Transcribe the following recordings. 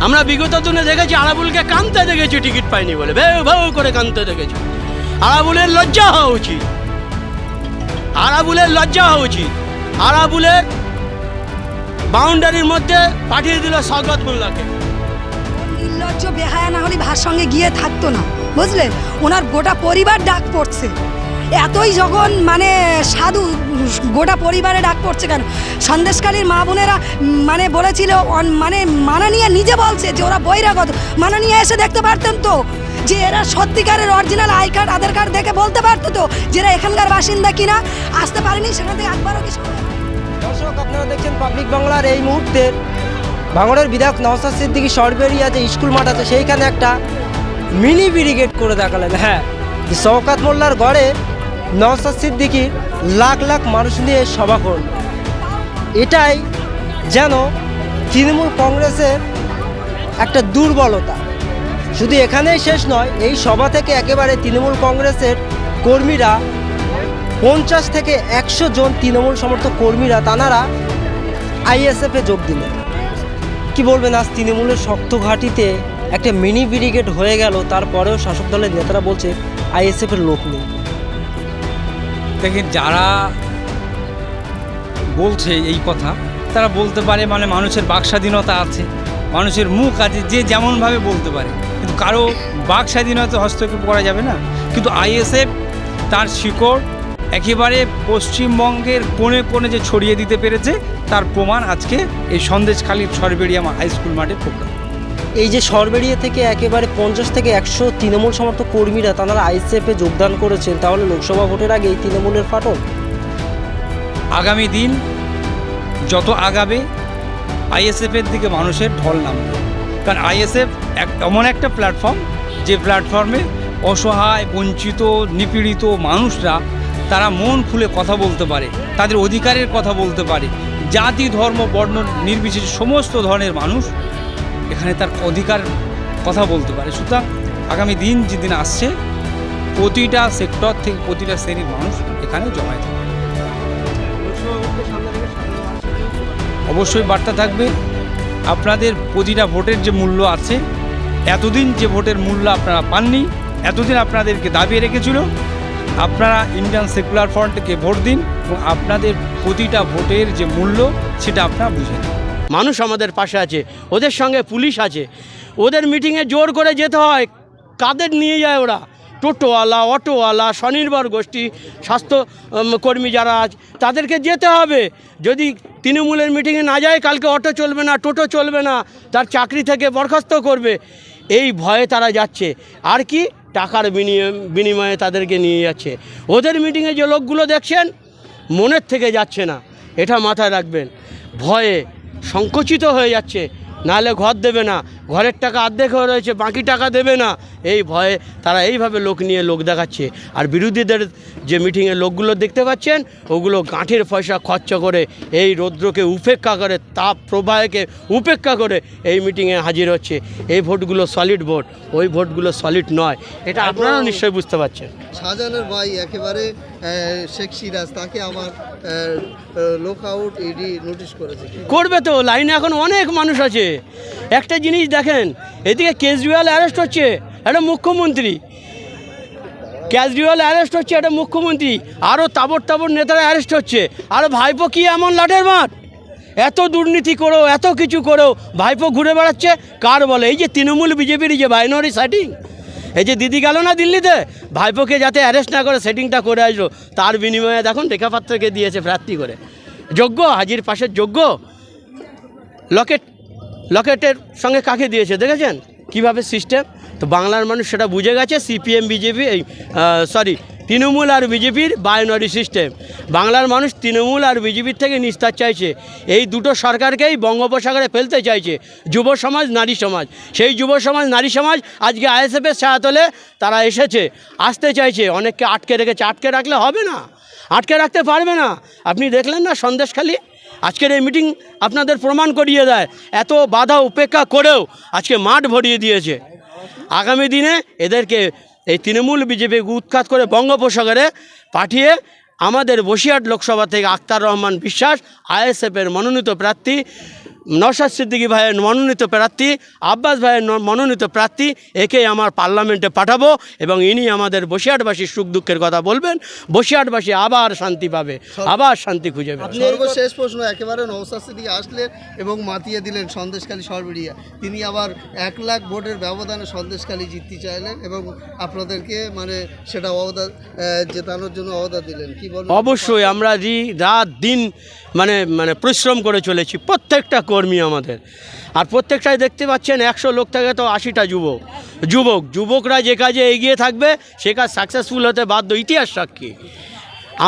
আমরা বিগত দিনে দেখেছি আরাবুলকে কানতে দেখেছি, টিকিট পাইনি বলে। ভেউ ভেউ করে কানতে দেখেছি। আরাবুলের লজ্জা হওয়া উচিত। আরাবুলের লজ্জা হওয়া উচিত। আরাবুলের বাউন্ডারির মধ্যে পাঠিয়ে দিল স্বাগত মোল্লাকে। নির্লজ্জ বেহায়া না হলে ভার সঙ্গে গিয়ে থাকতো না। বুঝলে? ওনার গোটা পরিবার ডাক পড়ছে। এতই যখন মানে সাধু, গোটা পরিবারে ডাক পড়ছে কেন? সন্দেশকালীর মা বোনেরা মানে বলেছিল মানে মাননীয় নিজে বলছে যে ওরা বহিরাগত। মাননীয় এসে দেখতে পারতেন তো, যে এরা সত্যিকারের original I card Aadhaar card দেখে বলতে পারতো তো, যে এরা এখানকার বাসিন্দা কিনা। আসতে পারেনি, সেখান থেকে একবারও কি সময় হয়নি? দর্শক, আপনারা দেখছেন পাবলিক বাংলার এই মুহূর্তে ভাঙড়ের বিধায়ক নওসাদ সিদ্দিকি সরবেরিয়া যে স্কুল মাঠ আছে, সেইখানে একটা মিনি ব্রিগেড করে দেখালেন। হ্যাঁ শওকাত মোল্লার গড়ে নওসাদ সিদ্দিকি লাখ লাখ মানুষ নিয়ে সভা করল। এটাই যেন তৃণমূল কংগ্রেসের একটা দুর্বলতা। শুধু এখানেই শেষ নয়, এই সভা থেকে একেবারে তৃণমূল কংগ্রেসের কর্মীরা, পঞ্চাশ থেকে একশো জন তৃণমূল সমর্থক কর্মীরা তানারা আইএসএফে যোগ দিলেন। কি বলবেন, আজ তৃণমূলের শক্ত ঘাঁটিতে একটা মিনি ব্রিগেড হয়ে গেল, তারপরেও শাসক দলের নেতারা বলছে আইএসএফের লোক নেই। দেখেন যারা বলছে এই কথা, তারা বলতে পারে মানে মানুষের বাক স্বাধীনতা আছে, মানুষের মুখ আছে, যে যেমনভাবে বলতে পারে। কিন্তু কারও বাক স্বাধীনতা হস্তক্ষেপ করা যাবে না। কিন্তু আইএসএফ তার শিকড় একেবারে পশ্চিমবঙ্গের কোণে কোণে যে ছড়িয়ে দিতে পেরেছে, তার প্রমাণ আজকে এই সন্দেশখালীর সরবেরিয়া হাই স্কুল মাঠে প্রোগ্রাম এই যে সরবেরিয়া থেকে একেবারে পঞ্চাশ থেকে একশো তৃণমূল সমর্থক কর্মীরা তারা আইএসএফে যোগদান করেছেন, তাহলে লোকসভা ভোটের আগে এই তৃণমূলের ফাটল? আগামী দিন যত আগাবে, আইএসএফের দিকে মানুষের ঢল নামবে। কারণ আইএসএফ এক এমন একটা প্ল্যাটফর্ম যে প্ল্যাটফর্মে অসহায়, বঞ্চিত, নিপীড়িত মানুষরা, তারা মন খুলে কথা বলতে পারে, তাদের অধিকারের কথা বলতে পারে। জাতি, ধর্ম, বর্ণ নির্বিশেষে সমস্ত ধরনের মানুষ এখানে তার অধিকার কথা বলতে পারে। সুতরাং আগামী দিন যেদিন আসছে, প্রতিটা সেক্টর থেকে প্রতিটা শ্রেণির মানুষ এখানে জমায়েত হবে। অবশ্যই বার্তা থাকবে, আপনাদের প্রতিটা ভোটের যে মূল্য আছে, এতদিন যে ভোটের মূল্য আপনারা পাননি, এতদিন আপনাদেরকে দাবিয়ে রেখেছিল, আপনারা ইন্ডিয়ান সেকুলার ফ্রন্টকে ভোট দিন এবং আপনাদের প্রতিটা ভোটের যে মূল্য, সেটা আপনারা বুঝে নিন। মানুষ আমাদের পাশে আছে, ওদের সঙ্গে পুলিশ আছে। ওদের মিটিংয়ে জোর করে যেতে হয়, কাদের নিয়ে যায় ওরা? টোটোওয়ালা, অটোওয়ালা, স্বনির্ভর গোষ্ঠী, স্বাস্থ্য কর্মী যারা আছে তাদেরকে যেতে হবে। যদি তৃণমূলের মিটিংয়ে না যায়, কালকে অটো চলবে না, টোটো চলবে না, তার চাকরি থেকে বরখাস্ত করবে। এই ভয়ে তারা যাচ্ছে। আর কি? টাকার বিনিময়ে বিনিময়ে তাদেরকে নিয়ে যাচ্ছে। ওদের মিটিংয়ে যে লোকগুলো দেখছেন, মনের থেকে যাচ্ছে না। এটা মাথায় রাখবেন। ভয়ে সংকুচিত হয়ে যাচ্ছে। নাহলে ঘর দেবে না। ঘরের টাকা অর্ধেক হয়ে রয়েছে বাকি টাকা দেবে না। এই ভয়ে তারা এইভাবে লোক নিয়ে লোক দেখাচ্ছে। আর বিরোধীদের যে মিটিংয়ে লোকগুলো দেখতে পাচ্ছেন ওগুলো গাঁঠের পয়সা খরচা করে এই রৌদ্রকে উপেক্ষা করে তাপ প্রবাহকে উপেক্ষা করে এই মিটিংয়ে হাজির হচ্ছে। এই ভোটগুলো সলিড ভোট ওই ভোটগুলো সলিড নয়। এটা আপনারাও নিশ্চয়ই বুঝতে পারছেন। শাহজাহানের ভাই একেবারে শেখ সিরাজ, তাকে আমার আউট ইডি নোটিশ করেছে। করবে তো, লাইনে এখন অনেক মানুষ আছে। একটা জিনিস দেখেন, এদিকে কেজরিওয়াল অ্যারেস্ট হচ্ছে, একটা মুখ্যমন্ত্রী। কেজরিওয়াল অ্যারেস্ট হচ্ছে, একটা মুখ্যমন্ত্রী। আরও তাবর তাবর নেতারা অ্যারেস্ট হচ্ছে। আর ভাইপো কি এমন লাঠের মাঠ এত দুর্নীতি করো, এত কিছু করো, ভাইপো ঘুরে বেড়াচ্ছে, কার বলে? এই যে তৃণমূল, বিজেপির যে বাইনারি সেটিং এই যে দিদি গেল না দিল্লিতে? ভাইপোকে যাতে অ্যারেস্ট না করে সেটিংটা করে আসলো, তার বিনিময়ে দেখুন রেখাপাত্রকে দিয়েছে প্রার্থী করে। যোগ্য? হাজির পাশের যোগ্য? লকেট, লকেটের সঙ্গে কাকে দিয়েছে দেখেছেন? কীভাবে সিস্টেম তো বাংলার মানুষ সেটা বুঝে গেছে সিপিএম বিজেপি এই সরি তৃণমূল আর বিজেপির বায়োনারি সিস্টেম। বাংলার মানুষ তৃণমূল আর বিজেপির থেকে নিস্তার চাইছে। এই দুটো সরকারকেই বঙ্গোপসাগরে ফেলতে চাইছে। যুব সমাজ, নারী সমাজ। সেই যুব সমাজ, নারী সমাজ আজকে আইএসএফের ছায়াতলে তারা এসেছে, আসতে চাইছে। অনেককে আটকে রেখেছে। আটকে রাখলে হবে না। আটকে রাখতে পারবে না। আপনি দেখলেন না সন্দেশখালী আজকের এই মিটিং আপনাদের প্রমাণ করিয়ে দেয়। এত বাধা উপেক্ষা করেও আজকে মাঠ ভরিয়ে দিয়েছে। আগামী দিনে এদেরকে এই তৃণমূল বিজেপিকে উৎখাত করে বঙ্গোপসাগরে পাঠিয়ে আমাদের বসিরহাট লোকসভা থেকে আক্তার রহমান বিশ্বাস, আইএসএফের মনোনীত প্রার্থী নওশাদ সিদ্দিকী ভাইয়ের মনোনীত প্রার্থী আব্বাস ভাইয়ের মনোনীত প্রার্থী একে আমার পার্লামেন্টে পাঠাবো এবং ইনি আমাদের বসিরহাটবাসীর সুখ দুঃখের কথা বলবেন। বসিরহাটবাসী আবার শান্তি পাবে আবার শান্তি খুঁজে পাবে সর্বশেষ প্রশ্ন একেবারে নৌসাদ সিদ্দিকি আসলেন এবং মাতিয়ে দিলেন সন্দেশখালী সরবেরিয়া। তিনি আবার এক লাখ ভোটের ব্যবধানে সন্দেশখালী জিততে চাইলেন এবং আপনাদেরকে মানে সেটা অবদা আহ, জেতানোর জন্য অবদা দিলেন। কি বলবেন? অবশ্যই আমরা রাত দিন মানে মানে পরিশ্রম করে চলেছি প্রত্যেকটা কর্মী আমাদের। আর প্রত্যেকটাই দেখতে পাচ্ছেন, একশো লোক থেকে তো আশিটা যুবক। যুবক, যুবকরা যে কাজে এগিয়ে থাকবে, সে কাজ সাকসেসফুল হতে বাধ্য। ইতিহাস সাক্ষী।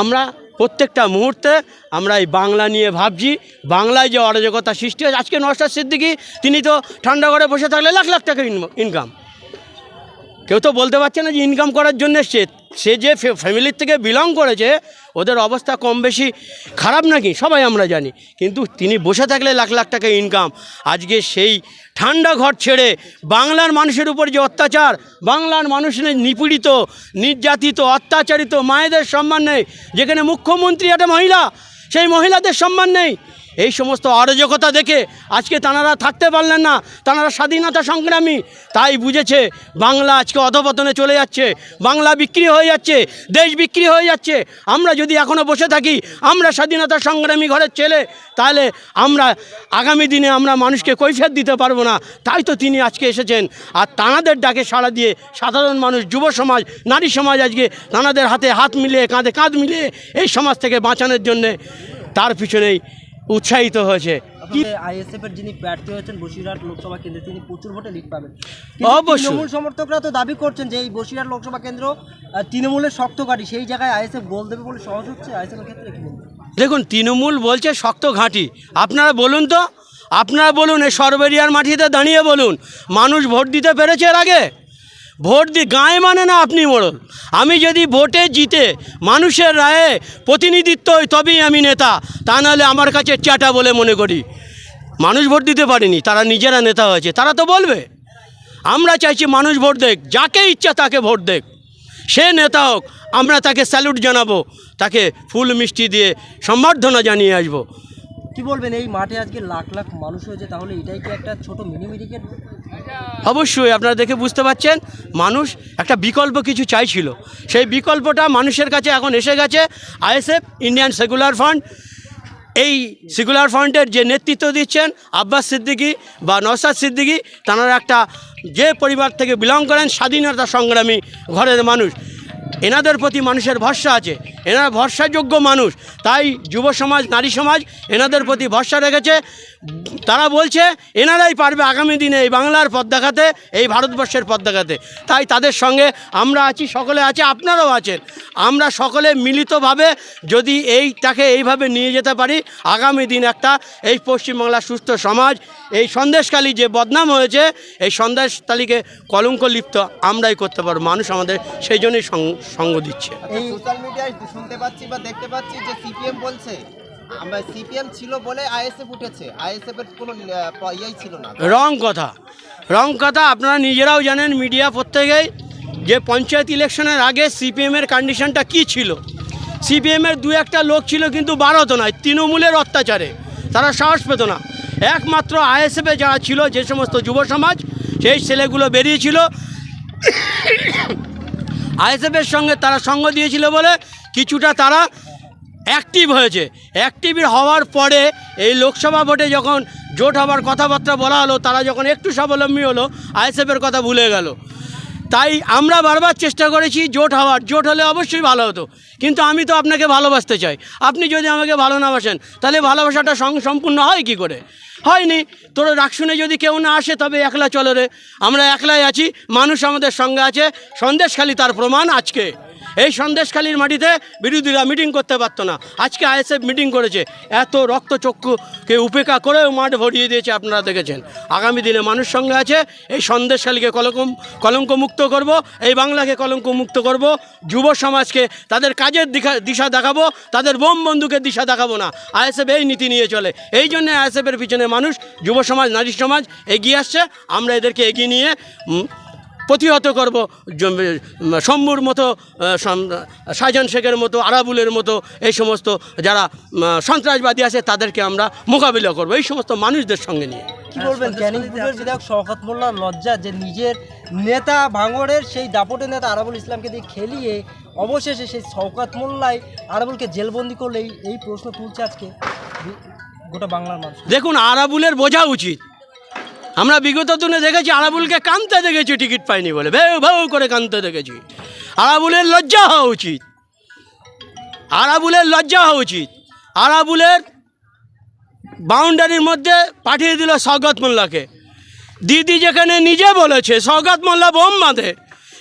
আমরা প্রত্যেকটা মুহূর্তে আমরা এই বাংলা নিয়ে ভাবছি। বাংলায় যে অরাজকতা সৃষ্টি হয়েছে, আজকে নস্টার সিদ্দিকি, তিনি তো ঠান্ডা ঘরে বসে থাকলে লাখ লাখ টাকা ইনকাম কেউ তো বলতে পারছে না যে ইনকাম করার জন্য সে সে যে ফ্যামিলির থেকে বিলং করেছে ওদের অবস্থা কম বেশি খারাপ নাকি? সবাই আমরা জানি। কিন্তু তিনি বসে থাকলে লাখ লাখ টাকা ইনকাম আজকে সেই ঠান্ডা ঘর ছেড়ে বাংলার মানুষের উপর যে অত্যাচার, বাংলার মানুষের নিপীড়িত, নির্যাতিত, অত্যাচারিত মায়েদের সম্মান নেই। যেখানে মুখ্যমন্ত্রী একটা মহিলা, সেই মহিলাদের সম্মান নেই। এই সমস্ত অরাজকতা দেখে আজকে তানারা থাকতে পারলেন না তানারা স্বাধীনতা সংগ্রামী। তাই বুঝেছে, বাংলা আজকে অধপতনে চলে যাচ্ছে, বাংলা বিক্রি হয়ে যাচ্ছে, দেশ বিক্রি হয়ে যাচ্ছে। আমরা যদি এখনও বসে থাকি, আমরা স্বাধীনতা সংগ্রামী ঘরের ছেলে, তাহলে আমরা আগামী দিনে আমরা মানুষকে কৈফিয়ত দিতে পারব না। তাই তো তিনি আজকে এসেছেন। আর তানাদের ডাকে সাড়া দিয়ে সাধারণ মানুষ, যুব সমাজ, নারী সমাজ আজকে তানাদের হাতে হাত মিলিয়ে, কাঁধে কাঁধ মিলিয়ে এই সমাজ থেকে বাঁচানোর জন্যে তার পিছনেই উৎসাহিত হয়েছে। কি আইএসএফ এর যিনি প্রার্থী হয়েছেন বসিরহাট লোকসভা কেন্দ্রে তিনি প্রচুর ভোটে লিড পাবেন। অবশ্যই। তৃণমূল সমর্থকরা তো দাবি করছেন যে এই বসিরহাট লোকসভা কেন্দ্র তৃণমূলের শক্ত ঘাঁটি। সেই জায়গায় আইএসএফ গোল দেবে বলে সহজ হচ্ছে? আইএসএফ এর ক্ষেত্রে কি দেখুন তৃণমূল বলছে শক্ত ঘাঁটি। আপনারা বলুন তো আপনারা বলুন এই সরবেরিয়ার মাটিতে দাঁড়িয়ে বলুন মানুষ ভোট দিতে পেরেছে এর আগে? ভোট দি গায়ে মানে না আপনি মোড়ল আমি যদি ভোটে জিতে মানুষের রায়ে প্রতিনিধিত্ব হই তবেই আমি নেতা। তা নাহলে আমার কাছে চাটা বলে মনে করি। মানুষ ভোট দিতে পারেনি, তারা নিজেরা নেতা হয়েছে। তারা তো বলবে। আমরা চাইছি মানুষ ভোট দেখ, যাকে ইচ্ছা তাকে ভোট দেখ। সে নেতা হোক, আমরা তাকে স্যালুট জানাব, তাকে ফুল মিষ্টি দিয়ে সম্বর্ধনা জানিয়ে আসব। কি বলবেন? এই মাঠে আজকে লাখ লাখ মানুষ হয়েছে তাহলে এটাই কি একটা ছোট মিনি মিডিকেট অবশ্যই, আপনারা দেখে বুঝতে পারছেন, মানুষ একটা বিকল্প কিছু চাইছিল। সেই বিকল্পটা মানুষের কাছে এখন এসে গেছে, আইএসএফ, ইন্ডিয়ান সেকুলার ফান্ড। এই সেকুলার ফ্রন্টের যে নেতৃত্ব দিচ্ছেন, আব্বাস সিদ্দিকী বা নওসাদ সিদ্দিকী, তাঁরা একটা যে পরিবার থেকে বিলং করেন, স্বাধীনতা সংগ্রামী ঘরের মানুষ। এনাদের প্রতি মানুষের ভরসা আছে। এনারা ভরসাযোগ্য মানুষ। তাই যুব সমাজ, নারী সমাজ এনাদের প্রতি ভরসা রেখেছে। তারা বলছে, এনারাই পারবে আগামী দিনে এই বাংলার পথ দেখাতে, এই ভারতবর্ষের পথ দেখাতে। তাই তাদের সঙ্গে আমরা আছি, সকলে আছে, আপনারাও আছেন। আমরা সকলে মিলিতভাবে যদি এইটাকে এইভাবে নিয়ে যেতে পারি, আগামী দিন একটা এই পশ্চিমবাংলার সুস্থ সমাজ, এই সন্দেশকালী যে বদনাম হয়েছে, এই সন্দেশকালীকে কলঙ্ক লিপ্ত আমরাই করতে পারব। মানুষ আমাদের সেই জন্যই সঙ্গ দিচ্ছে। মিডিয়ায় শুনতে পাচ্ছি বা দেখতে পাচ্ছি যে সিপিএম বলছে, আমরা সিপিএম ছিল বলে আইএসএফ উঠেছে। আইএসএফ এর কোনো ইয়েই ছিল না। রং কথা। রং কথা, আপনারা নিজেরাও জানেন মিডিয়া প্রত্যেকেই যে পঞ্চায়েত ইলেকশনের আগে সিপিএমের কন্ডিশনটা কী ছিল। সিপিএমের দু একটা লোক ছিল কিন্তু বাড়তো নয় তৃণমূলের অত্যাচারে। তারা সাহস পেত না। একমাত্র আইএসএফে যারা ছিল, যে সমস্ত যুব সমাজ, সেই ছেলেগুলো বেরিয়েছিল। আইএসএফের সঙ্গে তারা সঙ্গ দিয়েছিল বলে কিছুটা তারা অ্যাক্টিভ হয়েছে। অ্যাক্টিভ হওয়ার পরে এই লোকসভা ভোটে যখন জোট হবার কথাবার্তা বলা হলো, তারা যখন একটু স্বাবলম্বী হলো, আইএসএফের কথা ভুলে গেল। তাই আমরা বারবার চেষ্টা করেছি জোট হওয়ার। জোট হলে অবশ্যই ভালো হতো। কিন্তু আমি তো আপনাকে ভালোবাসতে চাই। আপনি যদি আমাকে ভালো না বাসেন, তাহলে ভালোবাসাটা সম্পূর্ণ হয় কি করে? হয়নি। তোর রাকশুনে যদি কেউ না আসে, তবে একলা চলে রে। আমরা একলাই আছি, মানুষ আমাদের সঙ্গে আছে। সন্দেশখালী তার প্রমাণ আজকে। এই সন্দেশখালীর মাটিতে বিরোধীরা মিটিং করতে পারতো না। আজকে আইএসএফ মিটিং করেছে। এত রক্তচক্ষুকে উপেক্ষা করেও মাঠ ভরিয়ে দিয়েছে আপনারা দেখেছেন। আগামী দিনে মানুষ সঙ্গে আছে। এই সন্দেশখালীকে কলঙ্ক কলঙ্ক মুক্ত করব। এই বাংলাকে কলঙ্ক মুক্ত করব। যুব সমাজকে তাদের কাজের দিশা দিশা দেখাবো। তাদের বোম বন্দুকের দিশা দেখাবো না। আইএসএফ এই নীতি নিয়ে চলে। এই জন্য আইএসএফের পিছনে মানুষ, যুব সমাজ, নারী সমাজ এগিয়ে আসছে। আমরা এদেরকে এগিয়ে নিয়ে প্রতিহত করব। শম্ভুর মতো শাহজাহান শেখের মতো আরাবুলের মতো এই সমস্ত যারা সন্ত্রাসবাদী আছে তাদেরকে আমরা মোকাবিলা করব। এই সমস্ত মানুষদের সঙ্গে নিয়ে। কি বলবেন? ক্যানিংপুরের বিধায়ক শওকত মোল্লার লজ্জা যে নিজের নেতা ভাঙড়ের সেই দাপটে নেতা আরাবুল ইসলামকে দিয়ে খেলিয়ে অবশেষে সেই শওকত মোল্লাই আরাবুলকে জেলবন্দি করলে এই প্রশ্ন তুলছে আজকে গোটা বাংলার মানুষ। দেখুন আরাবুলের বোঝা উচিত। আমরা বিগত দিনে দেখেছি, আরাবুলকে কানতে দেখেছি, টিকিট পাইনি বলে। ভেউ ভেউ করে কানতে দেখেছি। আরাবুলের লজ্জা হওয়া উচিত। আরাবুলের লজ্জা হওয়া উচিত। আরাবুলের বাউন্ডারির মধ্যে পাঠিয়ে দিল সৌগত মোল্লাকে। দিদি যেখানে নিজে বলেছে সৌগত মোল্লা বোম বাঁধে।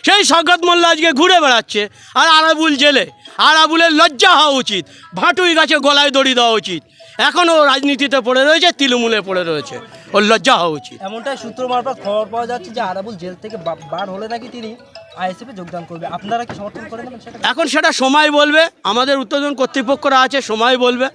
সেই সৌগত মোল্লা আজকে ঘুরে বেড়াচ্ছে, আর আরাবুল জেলে। আরাবুলের লজ্জা হওয়া উচিত। ভাটুই গাছে গলায় দড়ি দেওয়া উচিত। এখনও রাজনীতিতে পড়ে রয়েছে তৃণমূলে পড়ে রয়েছে। ওর লজ্জা হওয়া উচিত। এমনটাই সূত্র মারফত খবর পাওয়া যাচ্ছে যে আরাবুল জেল থেকে বার হলে নাকি তিনি আইএসএফে যোগদান করবে। আপনারা কি সমর্থন করে এখন সেটা সময় বলবে। আমাদের উত্তেজন কর্তৃপক্ষরা আছে সময় বলবে।